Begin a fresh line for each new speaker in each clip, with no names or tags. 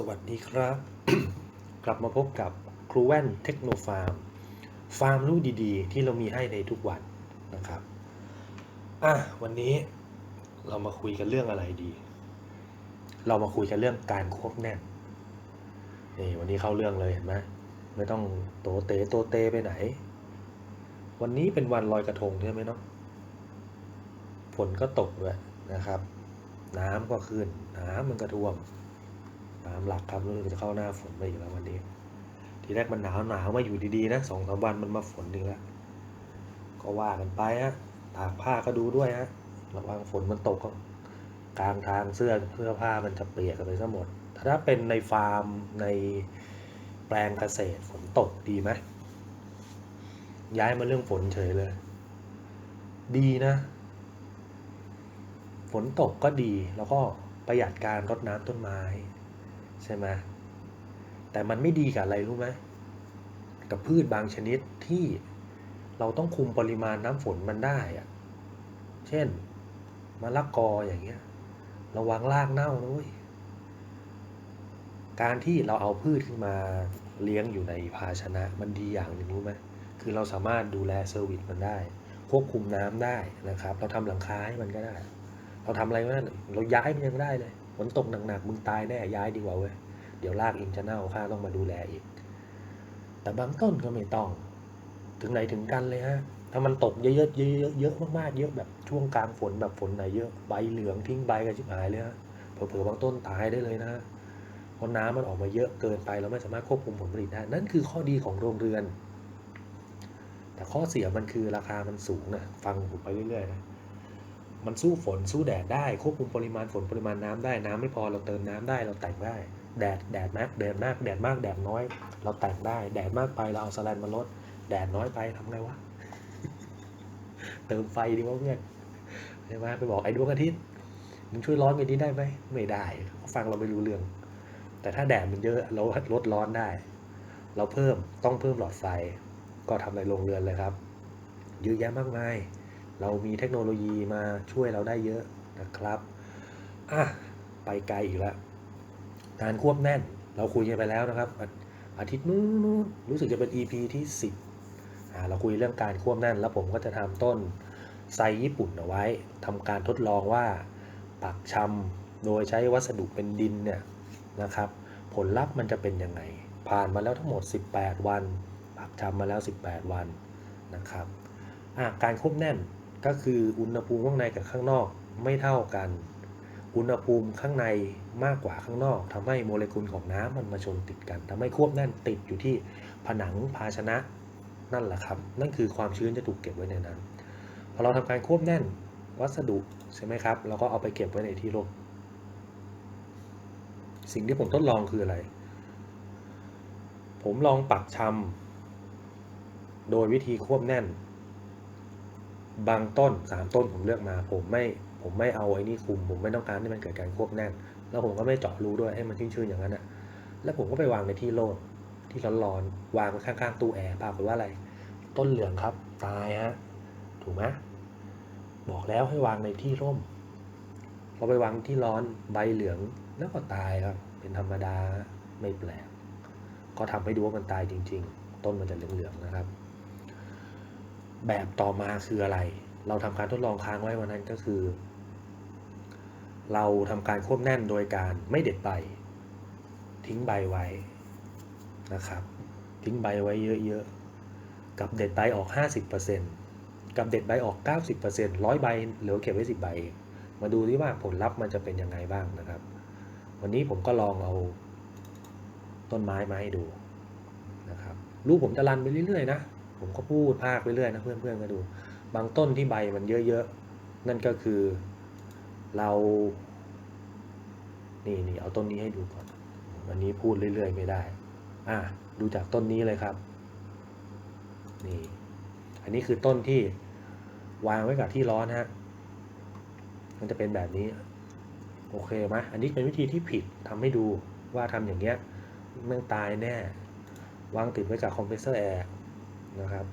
สวัสดีครับ กลับมาพบกับครูแว่นเทคโนฟาร์ม ฟาร์มรู้ดีๆ ที่เรามีให้ในทุกวันนะครับอะวันนี้เรามาคุยกันเรื่องอะไรดี เรามาคุยกันเรื่องการควบแน่นนี่วันนี้เข้าเรื่องเลยเห็นไหมไม่ต้องโตเตโตเตไปไหน วันนี้เป็นวันลอยกระทงใช่ไหมเนาะฝนก็ตกด้วยนะครับ น้ำก็ขึ้นน้ำมันก็ท่วม ตามหลักครับรู้สึกจะเข้าหน้าฝนไปอีกแล้ววันนี้ ทีแรกมันหนาวหนาวมาอยู่ดีๆนะสองสามวันมันมาฝนอีกแล้วก็ว่ากันไปฮะตากผ้าก็ดูด้วยฮะระวังฝนมันตกก็กลางทางเสื้อเสื้อผ้ามันจะเปียกกันไปซะหมด ถ้าเป็นในฟาร์มในแปลงเกษตรฝนตกดีไหมย้ายมาเรื่องฝนเฉยเลย ดีนะ ฝนตกก็ดีแล้วก็ประหยัดการรดน้ำต้นไม้ ใช่ไหมแต่มันไม่ดีกับอะไรรู้ไหมกับพืชบางชนิดที่เราต้องคุมปริมาณน้ำฝนมันได้อะเช่นมะละกออย่างเงี้ยระวังรากเน่านะเว้ยการที่เราเอาพืชขึ้นมาเลี้ยงอยู่ในภาชนะมันดีอย่างหนึ่งรู้ไหมคือเราสามารถดูแลเซอร์วิสมันได้ ควบคุมน้ำได้นะครับ เราทำหลังคาให้มันก็ได้ เราทำอะไรก็ได้เราย้ายมันยังได้เลย ฝนตกหนักๆมึงตายแน่ย้ายดีกว่าเว้ยเดี๋ยวรากเองจะเน่าข้าต้องมาดูแลอีก แต่บางต้นก็ไม่ต้อง ถึงไหนถึงกันเลยฮะถ้ามันตกเยอะๆเยอะๆเยอะมากๆเยอะแบบช่วงกลางฝนแบบฝนไหนเยอะใบเหลืองทิ้งใบกันชิบหายเลยฮะเผลอๆบางต้นตายได้เลยนะเพราะน้ำมันออกมาเยอะเกินไปเราไม่สามารถควบคุมผลผลิตได้ นั่นคือข้อดีของโรงเรือน แต่ข้อเสียมันคือราคามันสูงนะฟังผมไปเรื่อยๆนะ มันสู้ฝนสู้แดดได้ ควบคุมปริมาณฝนปริมาณน้ำได้น้ำไม่พอเราเติมน้ำได้เราแต่งได้ แดดแดดมากแดดมากแดดมากแดดน้อย เราแต่งได้ แดดมากไปเราเอาสแลนมาลดแดดน้อยไปทำไงวะเติมไฟดีวะเพื่อนใช่ไหมไปบอกไอ้ดวงอาทิตย์มึงช่วยร้อนกันนี้ได้ไหมไม่ได้เขาฟังเราไม่รู้เรื่อง แต่ถ้าแดดมันเยอะเราลดร้อนได้ เราเพิ่มต้องเพิ่มหลอดไฟ ก็ทำในโรงเรือนเลยครับเยอะแยะมากมาย เรามีเทคโนโลยีมาช่วยเราได้เยอะนะครับอะไปไกลอีกแล้วการควบแน่นเราคุยกันไปแล้วนะครับ อาทิตย์นู้นรู้สึกจะเป็น EP ที่ 10อ่าเราคุยเรื่องการควบแน่น แล้วผมก็จะทำต้นไซญี่ปุ่นเอาไว้ทำการทดลองว่าปักชำโดยใช้วัสดุเป็นดินเนี่ยนะครับ ผลลัพธ์มันจะเป็นยังไง ผ่านมาแล้วทั้งหมด 18 วัน ปักชำมาแล้ว 18 วันนะครับการควบแน่น ก็คืออุณหภูมิข้างในกับข้างนอกไม่เท่ากัน อุณหภูมิข้างในมากกว่าข้างนอกทำให้โมเลกุลของน้ำมันมาชนติดกันทำให้ควบแน่นติดอยู่ที่ผนังภาชนะนั่นแหละครับ นั่นคือความชื้นจะถูกเก็บไว้ในนั้นพอเราทำการควบแน่นวัสดุใช่ไหมครับเราก็เอาไปเก็บไว้ในที่ร่มสิ่งที่ผมทดลองคืออะไร ผมลองปักชำโดยวิธีควบแน่น บางต้นสามต้นผมเลือกมา ผมไม่ผมไม่เอาไอ้นี่คุม ผมไม่ต้องการให้มันเกิดการควบแน่น แล้วผมก็ไม่เจาะรูด้วยให้มันชื้นๆอย่างนั้นอะแล้วผมก็ไปวางในที่โล่งที่ร้อนๆวางไว้ข้างๆตู้แอร์ปรากฏว่าอะไร ต้นเหลืองครับตายฮะถูกไหมบอกแล้วให้วางในที่ร่มเราไปวางที่ร้อนใบเหลืองแล้วก็ตายครับเป็นธรรมดาไม่แปลกก็ทำให้ดูว่ามันตายจริง ๆ ต้นมันจะเหลืองๆนะครับ แบบต่อมาคืออะไร เราทำการทดลองค้างไว้วันนั้นก็คือ เราทำการควบแน่นโดยการไม่เด็ดใบ ทิ้งใบไว้นะครับ ทิ้งใบไว้เยอะๆ กับเด็ดใบออก 50%กับเด็ดใบออก 90%ร้อยใบเหลือเก็บไว้ 10 ใบ มาดูที่ว่าผลลัพธ์มันจะเป็นยังไงบ้างนะครับ วันนี้ผมก็ลองเอาต้นไม้มาให้ดูนะครับรูปผมจะรันไปเรื่อยๆนะ ผมก็พูดภาคไปเรื่อยนะเพื่อนๆก็ดู บางต้นที่ใบมันเยอะๆ นั่นก็คือเรานี่นี่เอาต้นนี้ให้ดูก่อนวันนี้พูดเรื่อยๆไม่ได้ อะดูจากต้นนี้เลยครับ นี่ อันนี้คือต้นที่วางไว้กับที่ร้อนฮะ มันจะเป็นแบบนี้ โอเคไหมอันนี้เป็นวิธีที่ผิดทำให้ดูว่าทำอย่างเงี้ยแม่งตายแน่ วางติดไว้กับคอมเพรสเซอร์แอร์ นะครับ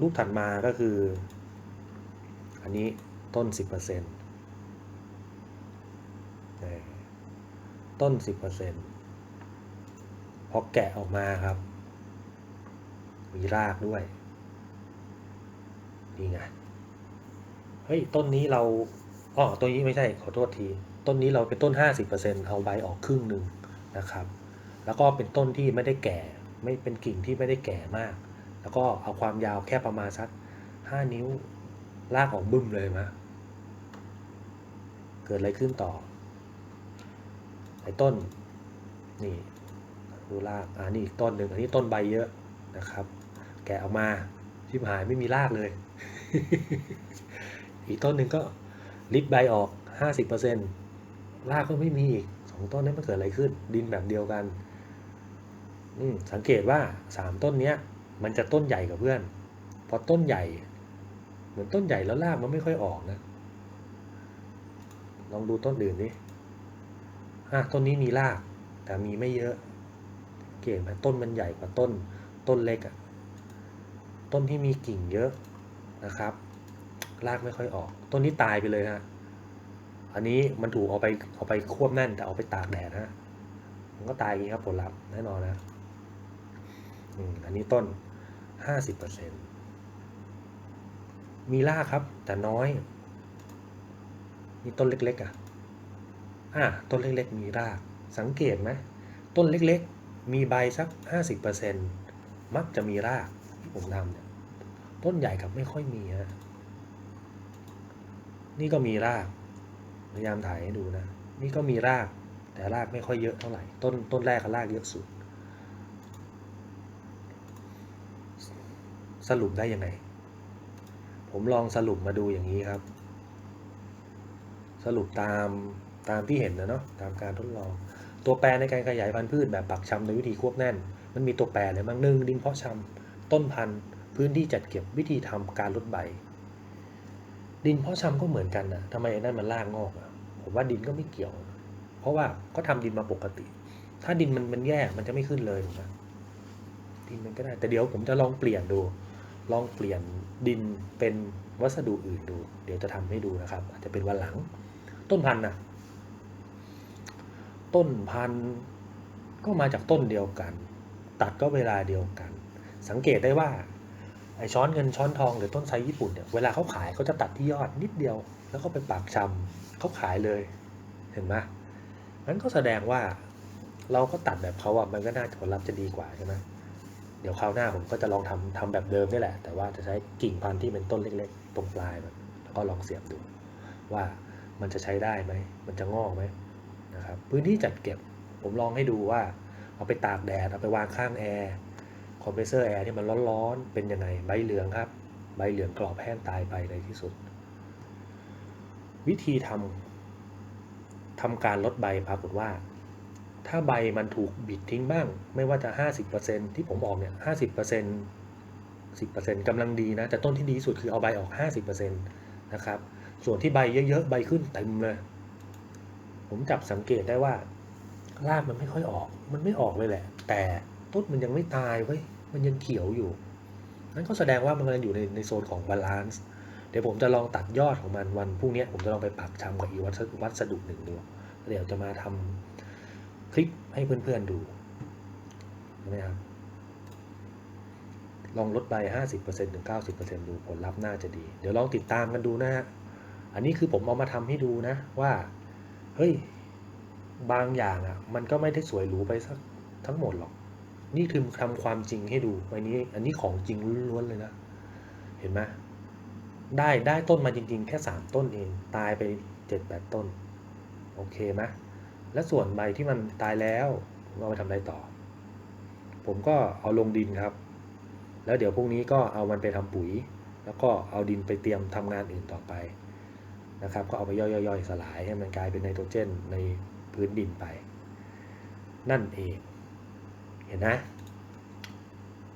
รูปถัดมาก็คือ อันนี้ต้น 10%ต้นสิบเปอร์เซ็นพอแกะออกมาครับ มีรากด้วย นี่ไง เฮ้ย ต้นนี้เราอ๋อต้นนี้ไม่ใช่ ขอโทษที ต้นนี้เราเป็นต้น 50%เอาใบออกครึ่งหนึ่งนะครับ แล้วก็เป็นต้นที่ไม่ได้แก่ ไม่เป็นกิ่งที่ไม่ได้แก่มาก แล้วก็เอาความยาวแค่ประมาณสัก5นิ้วลากออกบึ้มเลยมะเกิดอะไรขึ้นต่อไอ้ต้นนี่ดูรากอ่านี่อีกต้นหนึ่งอันนี้ต้นใบเยอะนะครับ แกะออกมาชิบหายไม่มีรากเลย อีกต้นหนึ่งก็ลิดใบออกห้าสิบเปอร์เซ็นรากก็ไม่มีอีกสองต้นนี้มันเกิดอะไรขึ้น ดินแบบเดียวกัน สังเกตว่าสามต้นเนี้ย มันจะต้นใหญ่กว่าเพื่อน พอต้นใหญ่ เหมือนต้นใหญ่แล้วรากมันไม่ค่อยออกนะ ลองดูต้นอื่นดิอะต้นนี้มีราก แต่มีไม่เยอะ เกตไหมต้นมันใหญ่กว่าต้น ต้นเล็กอะต้นที่มีกิ่งเยอะนะครับ รากไม่ค่อยออก ต้นนี้ตายไปเลยฮะอันนี้มันถูกเอาไปเอาไปควบแน่นแต่เอาไปตากแดดฮะมันก็ตายอย่างนี้ครับผลลัพธ์แน่นอนนะ อันนี้ต้นห้าสิบเปอร์เซ็นมีรากครับ แต่น้อย นี่ต้นเล็กๆอะ อะต้นเล็กๆ มีราก สังเกตไหมต้นเล็กๆ มีใบสักห้าสิบเปอร์เซ็นมักจะมีรากที่ผมทำเนี่ย ต้นใหญ่กับไม่ค่อยมีฮะ นี่ก็มีราก พยายามถ่ายให้ดูนะ นี่ก็มีราก แต่รากไม่ค่อยเยอะเท่าไหร่ ต้นต้นแรกก็รากเยอะสุด สรุปได้ยังไง ผมลองสรุปมาดูอย่างนี้ครับ สรุปตามตามที่เห็นนะเนาะตามการทดลอง ตัวแปรในการขยายพันธุ์พืชแบบปักชำโดยวิธีควบแน่น มันมีตัวแปรเลยมั้งหนึ่งดินเพาะชำต้นพันธุ์พื้นที่จัดเก็บวิธีทำการลดใบ ดินเพาะชำก็เหมือนกันนะทำไมไอ้นั่นมันรากงอกอะผมว่าดินก็ไม่เกี่ยว เพราะว่าก็ทำดินมาปกติ ถ้าดินมันมันแย่มันจะไม่ขึ้นเลยถูกไหมดินมันก็ได้แต่เดี๋ยวผมจะลองเปลี่ยนดู ลองเปลี่ยนดินเป็นวัสดุอื่นดู เดี๋ยวจะทำให้ดูนะครับ อาจจะเป็นวันหลัง ต้นพันธุ์นะต้นพันธุ์ก็มาจากต้นเดียวกัน ตัดก็เวลาเดียวกัน สังเกตได้ว่าไอช้อนเงินช้อนทองหรือต้นไทรญี่ปุ่นเนี่ยเวลาเขาขายเขาจะตัดที่ยอดนิดเดียว แล้วก็ไปปากชำเขาขายเลยเห็นไหมนั้นก็แสดงว่าเราก็ตัดแบบเขาอะมันก็น่าผลลัพธ์จะดีกว่าใช่ไหม เดี๋ยวคราวหน้าผมก็จะลองทำทำแบบเดิมนี่แหละ แต่ว่าจะใช้กิ่งพันธุ์ที่เป็นต้นเล็ก ๆ ตรงปลายมันแล้วก็ลองเสียบดูว่ามันจะใช้ได้ไหม มันจะงอกไหมนะครับพื้นที่จัดเก็บผมลองให้ดูว่า เอาไปตากแดดเอาไปวางข้างแอร์คอมเพรสเซอร์แอร์ที่มันร้อนๆเป็นยังไงใบเหลืองครับ ใบเหลืองกรอบแห้งตายไปในที่สุด วิธีทำทำการลดใบปรากฏว่า ถ้าใบมันถูกบิดทิ้งบ้าง ไม่ว่าจะ 50%ที่ผมบอกเนี่ย50% 10%กำลังดีนะ แต่ต้นที่ดีที่สุดคือเอาใบออก 50%นะครับ ส่วนที่ใบเยอะๆ ใบขึ้นเต็มเลย ผมจับสังเกตได้ว่า รากมันไม่ค่อยออก มันไม่ออกเลยแหละ แต่ต้นมันยังไม่ตายเว้ย มันยังเขียวอยู่ นั่นก็แสดงว่ามันกำลังอยู่ในในโซนของบาลานซ์ เดี๋ยวผมจะลองตัดยอดของมันวันพรุ่งนี้ผมจะลองไปปักชำกับอีวัสดุวัสดุหนึ่งดูแล้วเดี๋ยวจะมาทำค ลิปให้เพื่อนๆดูนะครับลองลดไป 50%ถึง 90%ดูผลลัพธ์น่าจะดี เดี๋ยวลองติดตามกันดูนะฮะ อันนี้คือผมเอามาทำให้ดูนะว่า เฮ้ย บางอย่างอะ มันก็ไม่ได้สวยหรูไปสักทั้งหมดหรอก นี่คือทำความจริงให้ดูอันนี้ อันนี้ของจริงล้วนเลยนะ เห็นไหมได้ได้ต้นมาจริง ๆ แค่สามต้นเอง ตายไปเจ็ดแปดต้น โอเคไหม และส่วนใบที่มันตายแล้วเอาไปทำอะไรต่อ ผมก็เอาลงดินครับ แล้วเดี๋ยวพรุ่งนี้ก็เอามันไปทำปุ๋ย แล้วก็เอาดินไปเตรียมทำงานอื่นต่อไปนะครับ ก็เอาไปย่อยๆสลายให้มันกลายเป็นไนโตรเจนในพื้นดินไป นั่นเอง เห็นนะ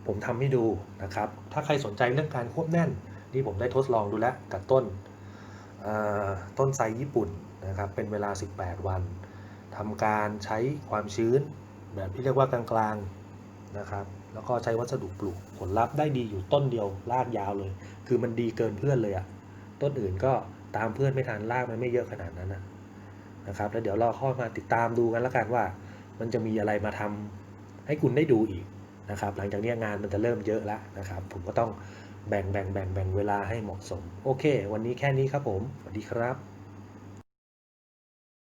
ผมทำให้ดูนะครับ ถ้าใครสนใจเรื่องการควบแน่น นี่ผมได้ทดลองดูแล้วกับต้นต้นไทรญี่ปุ่นนะครับ เป็นเวลา 18 วัน ทำการใช้ความชื้น แบบที่เรียกว่ากลางๆนะครับ แล้วก็ใช้วัสดุปลูกผลลัพธ์ได้ดีอยู่ต้นเดียวรากยาวเลย คือมันดีเกินเพื่อนเลยอะต้นอื่นก็ตามเพื่อนไม่ทันรากมันไม่เยอะขนาดนั้นนะนะครับ แล้วเดี๋ยวเราค่อยมาติดตามดูกันแล้วกันว่า มันจะมีอะไรมาทำให้คุณได้ดูอีกนะครับ หลังจากนี้งานมันจะเริ่มเยอะแล้วนะครับ ผมก็ต้องแบ่งแบ่งแบ่งแบ่งเวลาให้เหมาะสม โอเค วันนี้แค่นี้ครับผม สวัสดีครับ